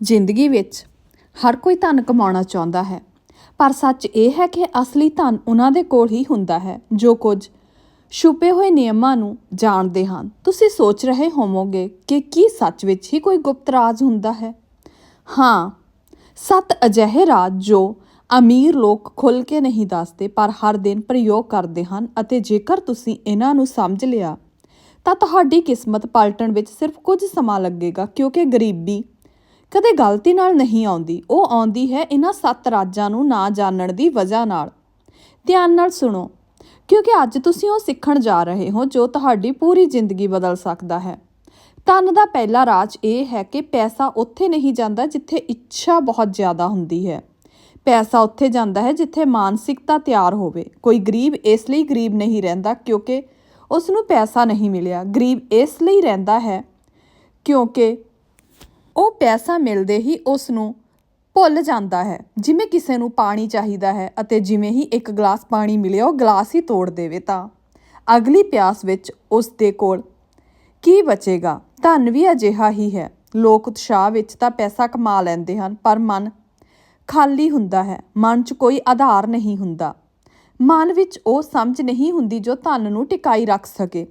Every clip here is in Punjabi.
ਜ਼ਿੰਦਗੀ ਵਿੱਚ ਹਰ ਕੋਈ ਧਨ ਕਮਾਉਣਾ ਚਾਹੁੰਦਾ ਹੈ। ਪਰ ਸੱਚ ਇਹ ਹੈ ਕਿ ਅਸਲੀ ਧਨ ਉਹਨਾਂ ਦੇ ਕੋਲ ਹੀ ਹੁੰਦਾ ਹੈ, ਜੋ ਕੁਝ ਛੁਪੇ ਹੋਏ ਨਿਯਮਾਂ ਨੂੰ ਜਾਣਦੇ ਹਨ। ਤੁਸੀਂ ਸੋਚ ਰਹੇ ਹੋਵੋਗੇ ਕਿ ਕੀ ਸੱਚ ਵਿੱਚ ਹੀ ਕੋਈ ਗੁਪਤ ਰਾਜ ਹੁੰਦਾ ਹੈ? ਹਾਂ, ਸੱਤ ਅਜਿਹੇ ਰਾਜ ਜੋ ਅਮੀਰ ਲੋਕ ਖੁੱਲ੍ਹ ਕੇ ਨਹੀਂ ਦੱਸਦੇ, ਪਰ ਹਰ ਦਿਨ ਪ੍ਰਯੋਗ ਕਰਦੇ ਹਨ ਅਤੇ ਜੇਕਰ ਤੁਸੀਂ ਇਹਨਾਂ ਨੂੰ ਸਮਝ ਲਿਆ, ਤਾਂ ਤੁਹਾਡੀ ਕਿਸਮਤ ਪਲਟਣ ਵਿੱਚ ਸਿਰਫ ਕੁਝ ਸਮਾਂ ਲੱਗੇਗਾ, ਕਿਉਂਕਿ ਗਰੀਬੀ ਕਦੇ ਗਲਤੀ ਨਾਲ ਨਹੀਂ ਆਉਂਦੀ। ਉਹ ਆਉਂਦੀ ਹੈ ਇਹਨਾਂ ਸੱਤ ਰਾਜਾਂ ਨੂੰ ਨਾ ਜਾਣਨ ਦੀ ਵਜ੍ਹਾ ਨਾਲ। ਧਿਆਨ ਨਾਲ ਸੁਣੋ, ਕਿਉਂਕਿ ਅੱਜ ਤੁਸੀਂ ਉਹ ਸਿੱਖਣ ਜਾ ਰਹੇ ਹੋ ਜੋ ਤੁਹਾਡੀ ਪੂਰੀ ਜ਼ਿੰਦਗੀ ਬਦਲ ਸਕਦਾ ਹੈ। ਧਨ ਦਾ ਪਹਿਲਾ ਰਾਜ ਇਹ ਹੈ ਕਿ ਪੈਸਾ ਉੱਥੇ ਨਹੀਂ ਜਾਂਦਾ ਜਿੱਥੇ ਇੱਛਾ ਬਹੁਤ ਜ਼ਿਆਦਾ ਹੁੰਦੀ ਹੈ। ਪੈਸਾ ਉੱਥੇ ਜਾਂਦਾ ਹੈ ਜਿੱਥੇ ਮਾਨਸਿਕਤਾ ਤਿਆਰ ਹੋਵੇ। ਕੋਈ ਗਰੀਬ ਇਸ ਲਈ ਗਰੀਬ ਨਹੀਂ ਰਹਿੰਦਾ ਕਿਉਂਕਿ ਉਸ ਨੂੰ ਪੈਸਾ ਨਹੀਂ ਮਿਲਿਆ। ਗਰੀਬ ਇਸ ਲਈ ਰਹਿੰਦਾ ਹੈ ਕਿਉਂਕਿ ਉਹ ਪੈਸਾ ਮਿਲਦੇ ਹੀ ਉਸ ਨੂੰ ਭੁੱਲ ਜਾਂਦਾ ਹੈ। ਜਿਵੇਂ ਕਿਸੇ ਨੂੰ ਪਾਣੀ ਚਾਹੀਦਾ ਹੈ ਅਤੇ ਜਿਵੇਂ ਹੀ ਇੱਕ ਗਲਾਸ ਪਾਣੀ ਮਿਲਿਆ, ਉਹ ਗਲਾਸ ਹੀ ਤੋੜ ਦੇਵੇ ਤਾਂ। ਅਗਲੀ ਪਿਆਸ ਵਿੱਚ ਉਸ ਦੇ ਕੋਲ ਕੀ ਬਚੇਗਾ? ਧਨ ਵੀ ਅਜਿਹਾ ਹੀ ਹੈ। ਲੋਕ ਉਤਸ਼ਾਹ ਵਿੱਚ ਤਾਂ ਪੈਸਾ ਕਮਾ ਲੈਂਦੇ ਹਨ, ਪਰ ਮਨ ਖਾਲੀ ਹੁੰਦਾ ਹੈ। ਮਨ 'ਚ ਕੋਈ ਆਧਾਰ ਨਹੀਂ ਹੁੰਦਾ। ਮਨ ਵਿੱਚ ਉਹ ਸਮਝ ਨਹੀਂ ਹੁੰਦੀ ਜੋ ਧਨ ਨੂੰ ਟਿਕਾਈ ਰੱਖ ਸਕੇ।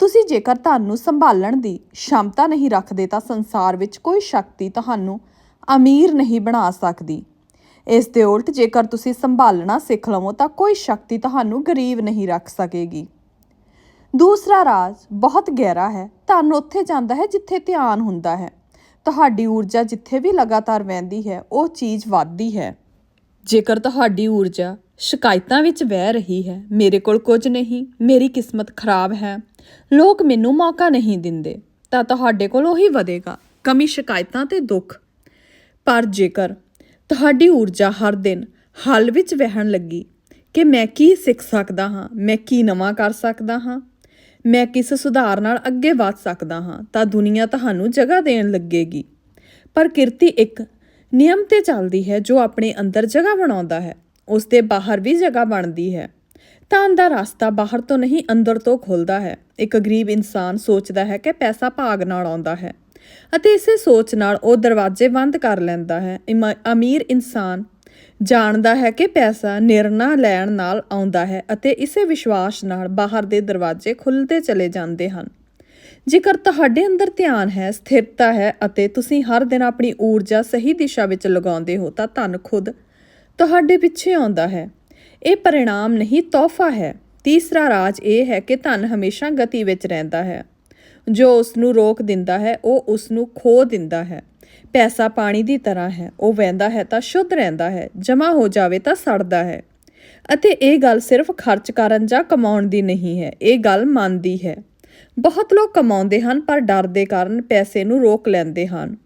ਤੁਸੀਂ ਜੇਕਰ ਤੁਹਾਨੂੰ ਸੰਭਾਲਣ ਦੀ ਸ਼ਮਤਾ ਨਹੀਂ ਰੱਖਦੇ ਤਾਂ ਸੰਸਾਰ ਵਿੱਚ ਕੋਈ ਸ਼ਕਤੀ ਤੁਹਾਨੂੰ ਅਮੀਰ ਨਹੀਂ ਬਣਾ ਸਕਦੀ। ਇਸ ਦੇ ਉਲਟ ਜੇਕਰ ਤੁਸੀਂ ਸੰਭਾਲਣਾ ਸਿੱਖ ਲਵੋ ਤਾਂ ਕੋਈ ਸ਼ਕਤੀ ਤੁਹਾਨੂੰ ਗਰੀਬ ਨਹੀਂ ਰੱਖ ਸਕੇਗੀ। ਦੂਸਰਾ ਰਾਜ ਬਹੁਤ ਗਹਿਰਾ ਹੈ, ਧਨ ਉੱਥੇ ਜਾਂਦਾ ਹੈ ਜਿੱਥੇ ਧਿਆਨ ਹੁੰਦਾ ਹੈ। ਤੁਹਾਡੀ ਊਰਜਾ ਜਿੱਥੇ ਵੀ ਲਗਾਤਾਰ ਵਹਿੰਦੀ ਹੈ, ਉਹ ਚੀਜ਼ ਵੱਧਦੀ ਹੈ। ਜੇਕਰ ਤੁਹਾਡੀ ਊਰਜਾ ਸ਼ਿਕਾਇਤਾਂ ਵਿੱਚ ਵਹਿ ਰਹੀ ਹੈ, ਮੇਰੇ ਕੋਲ ਕੁਝ ਨਹੀਂ, ਮੇਰੀ ਕਿਸਮਤ ਖਰਾਬ ਹੈ, ਲੋਕ ਮੈਨੂੰ ਮੌਕਾ ਨਹੀਂ ਦਿੰਦੇ, ਤਾਂ ਤੁਹਾਡੇ ਕੋਲ ਉਹੀ ਵਧੇਗਾ, ਕਮੀ ਸ਼ਿਕਾਇਤਾਂ ਤੇ ਦੁੱਖ। ਪਰ ਜੇਕਰ ਤੁਹਾਡੀ ਊਰਜਾ ਹਰ ਦਿਨ ਹੱਲ ਵਿੱਚ ਵਹਿਣ ਲੱਗੀ ਕਿ ਮੈਂ ਕੀ ਸਿੱਖ ਸਕਦਾ ਹਾਂ, ਮੈਂ ਕੀ ਨਵਾਂ ਕਰ ਸਕਦਾ ਹਾਂ, ਮੈਂ ਕਿਸ ਸੁਧਾਰ ਨਾਲ ਅੱਗੇ ਵਧ ਸਕਦਾ ਹਾਂ, ਤਾਂ ਦੁਨੀਆ ਤੁਹਾਨੂੰ ਜਗ੍ਹਾ ਦੇਣ ਲੱਗੇਗੀ। ਪਰ ਕਿਰਤੀ ਇੱਕ ਨਿਯਮ ਤੇ ਚੱਲਦੀ ਹੈ, ਜੋ ਆਪਣੇ ਅੰਦਰ ਜਗ੍ਹਾ ਬਣਾਉਂਦਾ ਹੈ, ਉਸ ਦੇ ਬਾਹਰ ਵੀ ਜਗ੍ਹਾ ਬਣਦੀ ਹੈ। ਤਾਂ ਦਾ ਰਸਤਾ ਬਾਹਰ ਤੋਂ ਨਹੀਂ, ਅੰਦਰ ਤੋਂ ਖੁੱਲਦਾ ਹੈ। ਇੱਕ ਗਰੀਬ ਇਨਸਾਨ ਸੋਚਦਾ ਹੈ ਕਿ ਪੈਸਾ ਭਾਗ ਨਾਲ ਆਉਂਦਾ ਹੈ ਅਤੇ ਇਸੇ ਸੋਚ ਨਾਲ ਉਹ ਦਰਵਾਜ਼ੇ ਬੰਦ ਕਰ ਲੈਂਦਾ ਹੈ। ਇਮਾ- ਅਮੀਰ ਇਨਸਾਨ ਜਾਣਦਾ ਹੈ ਕਿ ਪੈਸਾ ਨਿਰਣਾ ਲੈਣ ਨਾਲ ਆਉਂਦਾ ਹੈ ਅਤੇ ਇਸੇ ਵਿਸ਼ਵਾਸ ਨਾਲ ਬਾਹਰ ਦੇ ਦਰਵਾਜ਼ੇ ਖੁੱਲ੍ਹਦੇ ਚਲੇ ਜਾਂਦੇ ਹਨ। ਜੇਕਰ ਤੁਹਾਡੇ ਅੰਦਰ ਧਿਆਨ ਹੈ, ਸਥਿਰਤਾ ਹੈ ਅਤੇ ਤੁਸੀਂ ਹਰ ਦਿਨ ਆਪਣੀ ਊਰਜਾ ਸਹੀ ਦਿਸ਼ਾ ਵਿੱਚ ਲਗਾਉਂਦੇ ਹੋ, ਤਾਂ ਧਨ ਖੁਦ ਤੁਹਾਡੇ ਪਿੱਛੇ ਆਉਂਦਾ ਹੈ। ਇਹ ਪਰਿਣਾਮ ਨਹੀਂ, ਤੋਹਫਾ ਹੈ। ਤੀਸਰਾ ਰਾਜ ਇਹ ਹੈ ਕਿ ਧਨ ਹਮੇਸ਼ਾ ਗਤੀ ਵਿੱਚ ਰਹਿੰਦਾ ਹੈ। ਜੋ ਉਸ ਨੂੰ ਰੋਕ ਦਿੰਦਾ ਹੈ, ਉਹ ਉਸ ਨੂੰ ਖੋ ਦਿੰਦਾ ਹੈ। ਪੈਸਾ ਪਾਣੀ ਦੀ ਤਰ੍ਹਾਂ ਹੈ, ਉਹ ਵਹਿੰਦਾ ਹੈ ਤਾਂ ਸ਼ੁੱਧ ਰਹਿੰਦਾ ਹੈ, ਜਮ੍ਹਾਂ ਹੋ ਜਾਵੇ ਤਾਂ ਸੜਦਾ ਹੈ। ਅਤੇ ਇਹ ਗੱਲ ਸਿਰਫ ਖਰਚ ਕਰਨ ਜਾਂ ਕਮਾਉਣ ਦੀ ਨਹੀਂ ਹੈ, ਇਹ ਗੱਲ ਮਨ ਦੀ ਹੈ। ਬਹੁਤ ਲੋਕ ਕਮਾਉਂਦੇ ਹਨ, ਪਰ ਡਰ ਦੇ ਕਾਰਨ ਪੈਸੇ ਨੂੰ ਰੋਕ ਲੈਂਦੇ ਹਨ।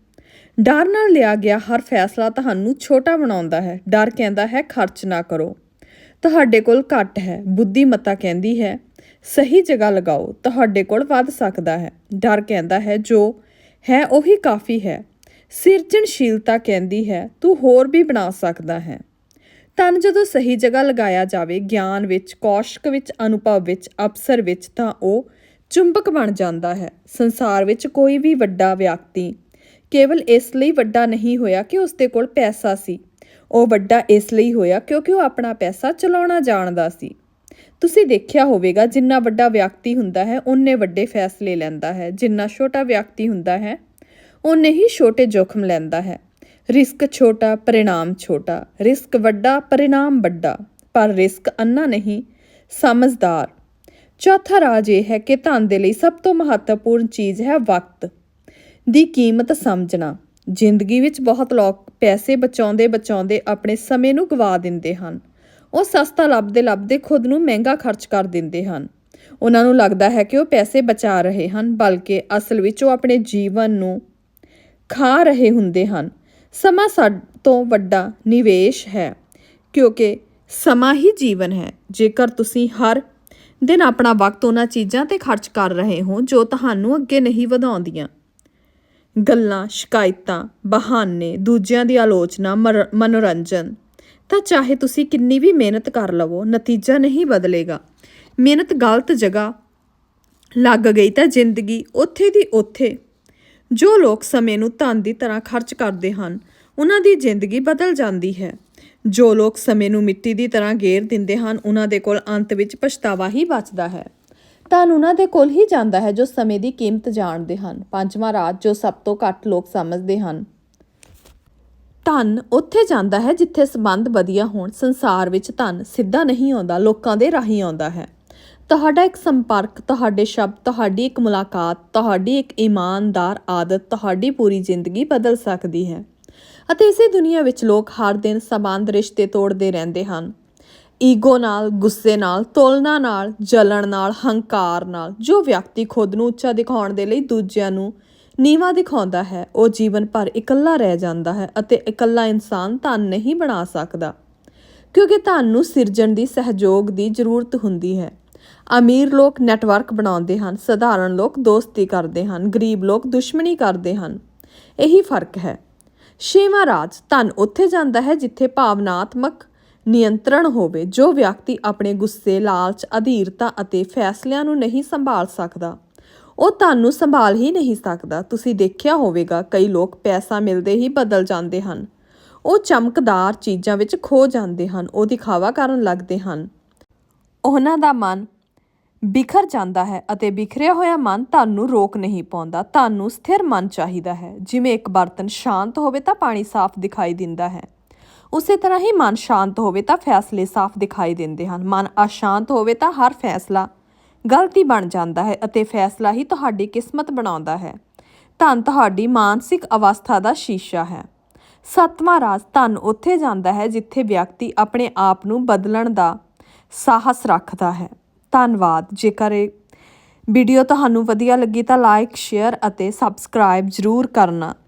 ਡਰ ਨਾਲ ਲਿਆ ਗਿਆ ਹਰ ਫੈਸਲਾ ਤੁਹਾਨੂੰ ਛੋਟਾ ਬਣਾਉਂਦਾ ਹੈ। ਡਰ ਕਹਿੰਦਾ ਹੈ, ਖਰਚ ਨਾ ਕਰੋ। ਤੁਹਾਡੇ ਕੋਲ ਘੱਟ ਹੈ, ਬੁੱਧੀਮਤਾ ਕਹਿੰਦੀ ਹੈ, ਸਹੀ ਜਗ੍ਹਾ ਲਗਾਓ, ਤੁਹਾਡੇ ਕੋਲ ਵੱਧ ਸਕਦਾ ਹੈ। ਡਰ ਕਹਿੰਦਾ ਹੈ, ਜੋ ਹੈ ਉਹੀ ਕਾਫੀ ਹੈ। ਸਿਰਜਣਸ਼ੀਲਤਾ ਕਹਿੰਦੀ ਹੈ, ਤੂੰ ਹੋਰ ਵੀ ਬਣਾ ਸਕਦਾ ਹੈ। ਧਨ ਜਦੋਂ ਸਹੀ ਜਗ੍ਹਾ ਲਗਾਇਆ ਜਾਵੇ, ਗਿਆਨ ਵਿੱਚ, ਕੌਸ਼ਕ ਵਿੱਚ, ਅਨੁਭਵ ਵਿੱਚ, ਅਵਸਰ ਵਿੱਚ, ਤਾਂ ਉਹ ਚੁੰਬਕ ਬਣ ਜਾਂਦਾ ਹੈ। ਸੰਸਾਰ ਵਿੱਚ ਕੋਈ ਵੀ ਵੱਡਾ ਵਿਅਕਤੀ ਕੇਵਲ ਇਸ ਲਈ ਵੱਡਾ ਨਹੀਂ ਹੋਇਆ ਕਿ ਉਸਦੇ ਕੋਲ ਪੈਸਾ ਸੀ। ਉਹ ਵੱਡਾ ਇਸ ਲਈ ਹੋਇਆ ਕਿਉਂਕਿ ਉਹ ਆਪਣਾ ਪੈਸਾ ਚਲਾਉਣਾ ਜਾਣਦਾ ਸੀ। ਤੁਸੀਂ ਦੇਖਿਆ ਹੋਵੇਗਾ, ਜਿੰਨਾ ਵੱਡਾ ਵਿਅਕਤੀ ਹੁੰਦਾ ਹੈ ਉਨੇ ਵੱਡੇ ਫੈਸਲੇ ਲੈਂਦਾ ਹੈ। ਜਿੰਨਾ ਛੋਟਾ ਵਿਅਕਤੀ ਹੁੰਦਾ ਹੈ ਉਨੇ ਹੀ ਛੋਟੇ ਜੋਖਮ ਲੈਂਦਾ ਹੈ। ਰਿਸਕ ਛੋਟਾ, ਪਰਿਣਾਮ ਛੋਟਾ। ਰਿਸਕ ਵੱਡਾ, ਪਰਿਣਾਮ ਵੱਡਾ। ਪਰ ਰਿਸਕ ਅੰਨਾ ਨਹੀਂ, ਸਮਝਦਾਰ। ਚੌਥਾ ਰਾਜ ਇਹ ਹੈ ਕਿ ਧਨ ਦੇ ਲਈ ਸਭ ਤੋਂ ਮਹੱਤਵਪੂਰਨ ਚੀਜ਼ ਹੈ ਵਕਤ ਦੀ ਕੀਮਤ ਸਮਝਣਾ। ਜ਼ਿੰਦਗੀ ਵਿੱਚ ਬਹੁਤ ਲੋਕ ਪੈਸੇ ਬਚਾਉਂਦੇ ਬਚਾਉਂਦੇ ਆਪਣੇ ਸਮੇਂ ਨੂੰ ਗਵਾ ਦਿੰਦੇ ਹਨ। ਉਹ ਸਸਤਾ ਲੱਭਦੇ ਲੱਭਦੇ ਖੁਦ ਨੂੰ ਮਹਿੰਗਾ ਖਰਚ ਕਰ ਦਿੰਦੇ ਹਨ। ਉਹਨਾਂ ਨੂੰ ਲੱਗਦਾ ਹੈ ਕਿ ਉਹ ਪੈਸੇ ਬਚਾ ਰਹੇ ਹਨ, ਬਲਕਿ ਅਸਲ ਵਿੱਚ ਉਹ ਆਪਣੇ ਜੀਵਨ ਨੂੰ ਖਾ ਰਹੇ ਹੁੰਦੇ ਹਨ। ਸਮਾਂ ਸਭ ਤੋਂ ਵੱਡਾ ਨਿਵੇਸ਼ ਹੈ, ਕਿਉਂਕਿ ਸਮਾਂ ਹੀ ਜੀਵਨ ਹੈ। ਜੇਕਰ ਤੁਸੀਂ ਹਰ ਦਿਨ ਆਪਣਾ ਵਕਤ ਉਹਨਾਂ ਚੀਜ਼ਾਂ ਤੇ ਖਰਚ ਕਰ ਰਹੇ ਹੋ ਜੋ ਤੁਹਾਨੂੰ ਅੱਗੇ ਨਹੀਂ ਵਧਾਉਂਦੀਆਂ। ਗੱਲਾਂ, ਸ਼ਿਕਾਇਤਾਂ, ਬਹਾਨੇ, ਦੂਜਿਆਂ ਦੀ ਆਲੋਚਨਾ, ਮਰ- ਮਨੋਰੰਜਨ। ਤਾਂ ਚਾਹੇ ਤੁਸੀਂ ਕਿੰਨੀ ਵੀ ਮਿਹਨਤ ਕਰ ਲਵੋ, ਨਤੀਜਾ ਨਹੀਂ ਬਦਲੇਗਾ। ਮਿਹਨਤ ਗਲਤ ਜਗ੍ਹਾ ਲੱਗ ਗਈ ਤਾਂ ਜ਼ਿੰਦਗੀ ਉੱਥੇ ਦੀ ਉੱਥੇ। ਜੋ ਲੋਕ ਸਮੇਂ ਨੂੰ ਧਨ ਦੀ ਤਰ੍ਹਾਂ ਖਰਚ ਕਰਦੇ ਹਨ ਉਹਨਾਂ ਦੀ ਜ਼ਿੰਦਗੀ ਬਦਲ ਜਾਂਦੀ ਹੈ। ਜੋ ਲੋਕ ਸਮੇਂ ਨੂੰ ਮਿੱਟੀ ਦੀ ਤਰ੍ਹਾਂ ਗੇਰ ਦਿੰਦੇ ਹਨ, ਉਹਨਾਂ ਦੇ ਕੋਲ ਅੰਤ ਵਿੱਚ ਪਛਤਾਵਾ ਹੀ ਬਚਦਾ ਹੈ। ਧਨ ਉਹਨਾਂ ਦੇ ਕੋਲ ਹੀ ਜਾਂਦਾ ਹੈ ਜੋ ਸਮੇਂ ਦੀ ਕੀਮਤ ਜਾਣਦੇ ਹਨ। ਪੰਜਵਾਂ ਰਾਜ ਜੋ ਸਭ ਤੋਂ ਘੱਟ ਲੋਕ ਸਮਝਦੇ ਹਨ। ਧਨ ਉੱਥੇ ਜਾਂਦਾ ਹੈ ਜਿੱਥੇ ਸਬੰਧ ਵਧੀਆ ਹੋਣ। ਸੰਸਾਰ ਵਿੱਚ ਧਨ ਸਿੱਧਾ ਨਹੀਂ ਆਉਂਦਾ, ਲੋਕਾਂ ਦੇ ਰਾਹੀਂ ਆਉਂਦਾ ਹੈ। ਤੁਹਾਡਾ ਇੱਕ ਸੰਪਰਕ, ਤੁਹਾਡੇ ਸ਼ਬਦ, ਤੁਹਾਡੀ ਇੱਕ ਮੁਲਾਕਾਤ, ਤੁਹਾਡੀ ਇੱਕ ਇਮਾਨਦਾਰ ਆਦਤ, ਤੁਹਾਡੀ ਪੂਰੀ ਜ਼ਿੰਦਗੀ ਬਦਲ ਸਕਦੀ ਹੈ। ਅਤੇ ਇਸੇ ਦੁਨੀਆ ਵਿੱਚ ਲੋਕ ਹਰ ਦਿਨ ਸਬੰਧ ਰਿਸ਼ਤੇ ਤੋੜਦੇ ਰਹਿੰਦੇ ਹਨ। ਈਗੋ ਨਾਲ, ਗੁੱਸੇ ਨਾਲ, ਤੁਲਨਾ ਨਾਲ, ਜਲਣ ਨਾਲ, ਹੰਕਾਰ ਨਾਲ, ਜੋ ਵਿਅਕਤੀ ਖੁਦ ਨੂੰ ਉੱਚਾ ਦਿਖਾਉਣ ਦੇ ਲਈ ਦੂਜਿਆਂ ਨੂੰ ਨੀਵਾ ਦਿਖਾਉਂਦਾ ਹੈ, ਉਹ ਜੀਵਨ ਭਰ ਇਕੱਲਾ ਰਹਿ ਜਾਂਦਾ ਹੈ ਅਤੇ ਇਕੱਲਾ ਇਨਸਾਨ ਧਨ ਨਹੀਂ ਬਣਾ ਸਕਦਾ। ਕਿਉਂਕਿ ਧਨ ਨੂੰ ਸਿਰਜਣ ਦੀ ਸਹਿਯੋਗ ਦੀ ਜ਼ਰੂਰਤ ਹੁੰਦੀ ਹੈ। ਅਮੀਰ ਲੋਕ ਨੈਟਵਰਕ ਬਣਾਉਂਦੇ ਹਨ, ਸਧਾਰਨ ਲੋਕ ਦੋਸਤੀ ਕਰਦੇ ਹਨ, ਗਰੀਬ ਲੋਕ ਦੁਸ਼ਮਣੀ ਕਰਦੇ ਹਨ। ਇਹੀ ਫ਼ਰਕ ਹੈ। ਛੇਵਾਂ ਰਾਜ ਧਨ ਉੱਥੇ ਜਾਂਦਾ ਹੈ ਜਿੱਥੇ ਭਾਵਨਾਤਮਕ ਨਿਯੰਤਰਣ ਹੋਵੇ, ਜੋ ਵਿਅਕਤੀ ਆਪਣੇ ਗੁੱਸੇ, ਲਾਲਚ, ਅਧੀਰਤਾ ਅਤੇ ਫੈਸਲਿਆਂ ਨੂੰ ਨਹੀਂ ਸੰਭਾਲ ਸਕਦਾ। ਉਹ ਤੁਹਾਨੂੰ ਸੰਭਾਲ ਹੀ ਨਹੀਂ ਸਕਦਾ। ਤੁਸੀਂ ਦੇਖਿਆ ਹੋਵੇਗਾ, ਕਈ ਲੋਕ ਪੈਸਾ ਮਿਲਦੇ ਹੀ ਬਦਲ ਜਾਂਦੇ ਹਨ। ਉਹ ਚਮਕਦਾਰ ਚੀਜ਼ਾਂ ਵਿੱਚ ਖੋ ਜਾਂਦੇ ਹਨ, ਉਹ ਦਿਖਾਵਾ ਕਰਨ ਲੱਗਦੇ ਹਨ। ਉਹਨਾਂ ਦਾ ਮਨ ਬਿਖਰ ਜਾਂਦਾ ਹੈ ਅਤੇ ਬਿਖਰਿਆ ਹੋਇਆ ਮਨ ਤੁਹਾਨੂੰ ਰੋਕ ਨਹੀਂ ਪਾਉਂਦਾ। ਤੁਹਾਨੂੰ ਸਥਿਰ ਮਨ ਚਾਹੀਦਾ ਹੈ। ਜਿਵੇਂ ਇੱਕ ਬਰਤਨ ਸ਼ਾਂਤ ਹੋਵੇ ਤਾਂ ਪਾਣੀ ਸਾਫ਼ ਦਿਖਾਈ ਦਿੰਦਾ ਹੈ। ਉਸੇ ਤਰ੍ਹਾਂ ਹੀ ਮਨ ਸ਼ਾਂਤ ਹੋਵੇ ਤਾਂ ਫੈਸਲੇ ਸਾਫ਼ ਦਿਖਾਈ ਦਿੰਦੇ ਹਨ। ਮਨ ਅਸ਼ਾਂਤ ਹੋਵੇ ਤਾਂ ਹਰ ਫੈਸਲਾ ਗਲਤੀ ਬਣ ਜਾਂਦਾ ਹੈ ਅਤੇ ਫੈਸਲਾ ਹੀ ਤੁਹਾਡੀ ਕਿਸਮਤ ਬਣਾਉਂਦਾ ਹੈ। ਧਨ ਤੁਹਾਡੀ ਮਾਨਸਿਕ ਅਵਸਥਾ ਦਾ ਸ਼ੀਸ਼ਾ ਹੈ। ਸੱਤਵਾਂ ਰਾਜ ਧਨ ਉੱਥੇ ਜਾਂਦਾ ਹੈ ਜਿੱਥੇ ਵਿਅਕਤੀ ਆਪਣੇ ਆਪ ਨੂੰ ਬਦਲਣ ਦਾ ਸਾਹਸ ਰੱਖਦਾ ਹੈ। ਧੰਨਵਾਦ। ਜੇਕਰ ਇਹ ਵੀਡੀਓ ਤੁਹਾਨੂੰ ਵਧੀਆ ਲੱਗੀ ਤਾਂ ਲਾਈਕ ਸ਼ੇਅਰ ਅਤੇ ਸਬਸਕ੍ਰਾਈਬ ਜ਼ਰੂਰ ਕਰਨਾ।